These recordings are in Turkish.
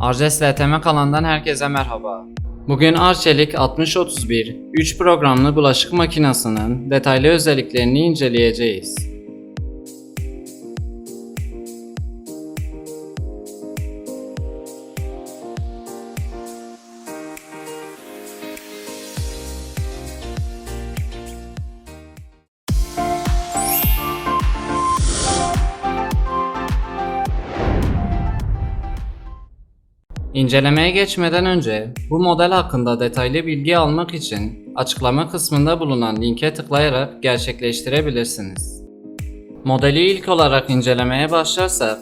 Arces LTM kanalından herkese merhaba. Bugün Arçelik 6031 3 programlı bulaşık makinesinin detaylı özelliklerini inceleyeceğiz. İncelemeye geçmeden önce bu model hakkında detaylı bilgi almak için açıklama kısmında bulunan linke tıklayarak gerçekleştirebilirsiniz. Modeli ilk olarak incelemeye başlarsak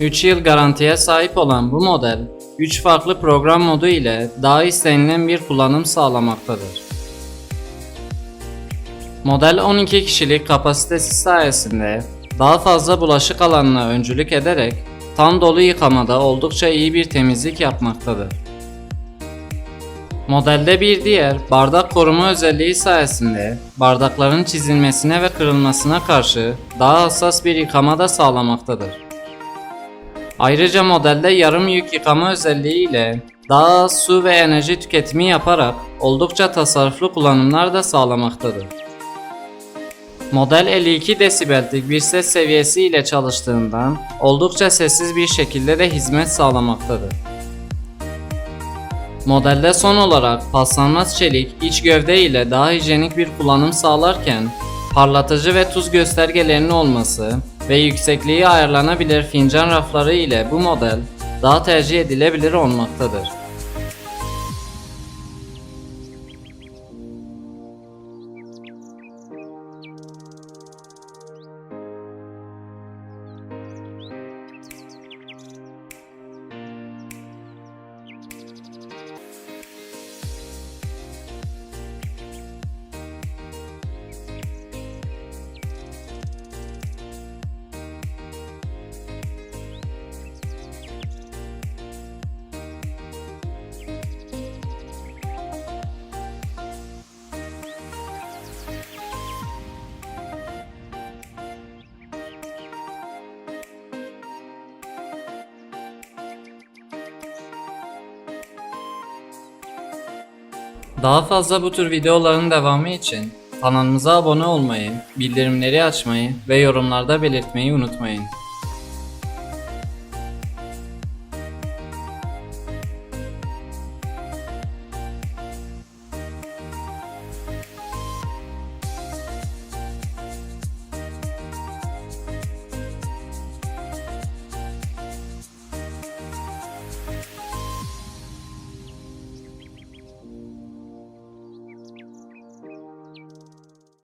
3 yıl garantiye sahip olan bu model 3 farklı program modu ile daha istenilen bir kullanım sağlamaktadır. Model 12 kişilik kapasitesi sayesinde daha fazla bulaşık alanına öncülük ederek tam dolu yıkamada oldukça iyi bir temizlik yapmaktadır. Modelde bir diğer bardak koruma özelliği sayesinde bardakların çizilmesine ve kırılmasına karşı daha hassas bir yıkama da sağlamaktadır. Ayrıca modelde yarım yük yıkama özelliği ile daha az su ve enerji tüketimi yaparak oldukça tasarruflu kullanımlar da sağlamaktadır. Model 52 desibellik bir ses seviyesi ile çalıştığından oldukça sessiz bir şekilde de hizmet sağlamaktadır. Modelde son olarak paslanmaz çelik iç gövde ile daha hijyenik bir kullanım sağlarken parlatıcı ve tuz göstergelerinin olması ve yüksekliği ayarlanabilir fincan rafları ile bu model daha tercih edilebilir olmaktadır. Daha fazla bu tür videoların devamı için kanalımıza abone olmayı, bildirimleri açmayı ve yorumlarda belirtmeyi unutmayın.